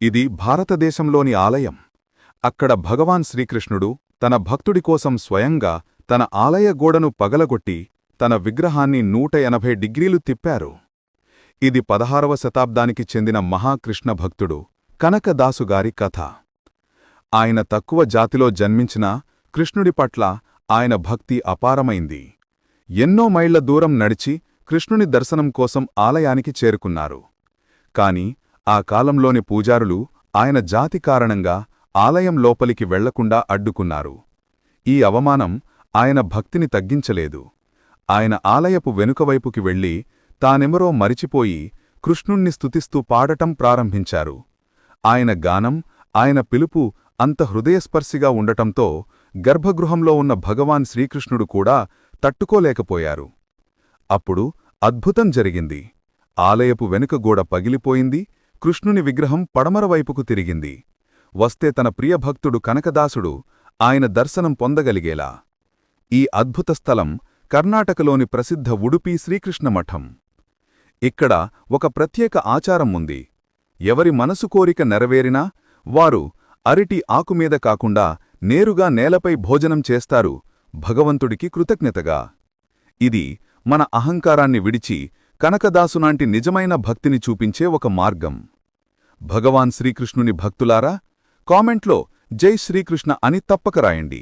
ఇది భారతదేశంలోని ఆలయం. అక్కడ భగవాన్ శ్రీకృష్ణుడు తన భక్తుడి కోసం స్వయంగా తన ఆలయ గోడను పగలగొట్టి తన విగ్రహాన్ని నూట ఎనభై డిగ్రీలు తిప్పారు. ఇది పదహారవ శతాబ్దానికి చెందిన మహాకృష్ణ భక్తుడు కనకదాసుగారి కథ. ఆయన తక్కువ జాతిలో జన్మించినా కృష్ణుడి పట్ల ఆయన భక్తి అపారమైంది. ఎన్నో మైళ్ళ దూరం నడిచి కృష్ణుని దర్శనం కోసం ఆలయానికి చేరుకున్నారు. కాని ఆ కాలంలోని పూజారులు ఆయన జాతి కారణంగా ఆలయం లోపలికి వెళ్ళకుండా అడ్డుకున్నారు. ఈ అవమానం ఆయన భక్తిని తగ్గించలేదు. ఆయన ఆలయపు వెనుకవైపుకి వెళ్ళి తానెమరో మరిచిపోయి కృష్ణుణ్ణి స్తుతిస్తూ పాడటం ప్రారంభించారు. ఆయన గానం ఆయన పిలుపు అంత హృదయస్పర్శిగా ఉండటంతో గర్భగృహంలో ఉన్న భగవాన్ శ్రీకృష్ణుడు కూడా తట్టుకోలేకపోయారు. అప్పుడు అద్భుతం జరిగింది. ఆలయపు వెనుక గోడ పగిలిపోయింది. కృష్ణుని విగ్రహం పడమరవైపుకు తిరిగింది. వస్తే తన ప్రియభక్తుడు కనకదాసుడు ఆయన దర్శనం పొందగలిగేలా. ఈ అద్భుత స్థలం కర్ణాటకలోని ప్రసిద్ధ ఉడుపి శ్రీకృష్ణమఠం. ఇక్కడ ఒక ప్రత్యేక ఆచారం ఉంది. ఎవరి మనసు కోరిక నెరవేరినా వారు అరిటి ఆకుమీద కాకుండా నేరుగా నేలపై భోజనం చేస్తారు భగవంతుడికి కృతజ్ఞతగా. ఇది మన అహంకారాన్ని విడిచి కనకదాసునాంటి నిజమైన భక్తిని చూపించే ఒక మార్గం. భగవాన్ శ్రీకృష్ణుని భక్తులారా కామెంట్లో జై శ్రీకృష్ణ అని తప్పక రాయండి.